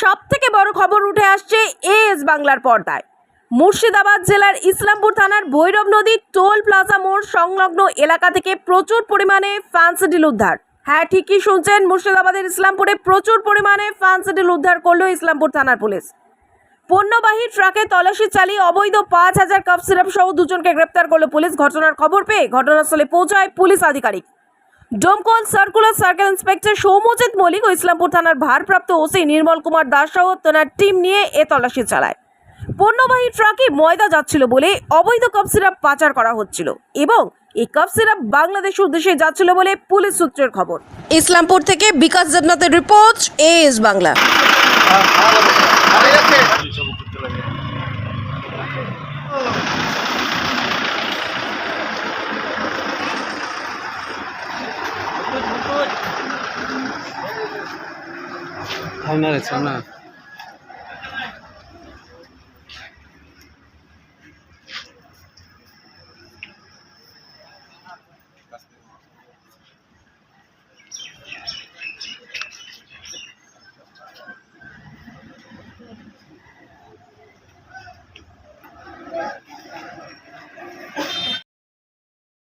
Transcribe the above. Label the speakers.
Speaker 1: সব থেকে বড় খবর উঠে আসছে এএস বাংলার পর্দায়। মুর্শিদাবাদ জেলার ইসলামপুর থানার ভৈরব নদী টোল প্লাজা মোড় সংলগ্ন এলাকা থেকে প্রচুর পরিমাণে ফ্যান্সিডিল উদ্ধার। হ্যাঁ ঠিকই শুনছেন, মুর্শিদাবাদের ইসলামপুরে প্রচুর পরিমাণে ফ্যান্সিডিল উদ্ধার করল ইসলামপুর থানার পুলিশ। পণ্যবাহী ট্রাকে তল্লাশি চালিয়ে অবৈধ পাঁচ হাজার কাপ সিরাপ সহ দুজনকে গ্রেপ্তার করল পুলিশ। ঘটনার খবর পেয়ে ঘটনাস্থলে পৌঁছায় পুলিশ আধিকারিক। Domkal circular circle inspector Soumajit Mallick ও ইসলামপুর থানার ভারপ্রাপ্ত ওসি নির্মল কুমার দাস সহ তেনার টিম নিয়ে এ তল্লাশি চালায়। পণ্যবাহী ট্রাকে ময়দা যাচ্ছিল বলে অবৈধ কাপ সিরাপ পাচার করা হচ্ছিল এবং এই কাপ সিরাপ বাংলাদেশের উদ্দেশ্যে যাচ্ছিল বলে পুলিশ সূত্রের খবর। ইসলামপুর থেকে বিকাশ দেবনাথের রিপোর্ট, এএস বাংলা।
Speaker 2: 他们那里吃饭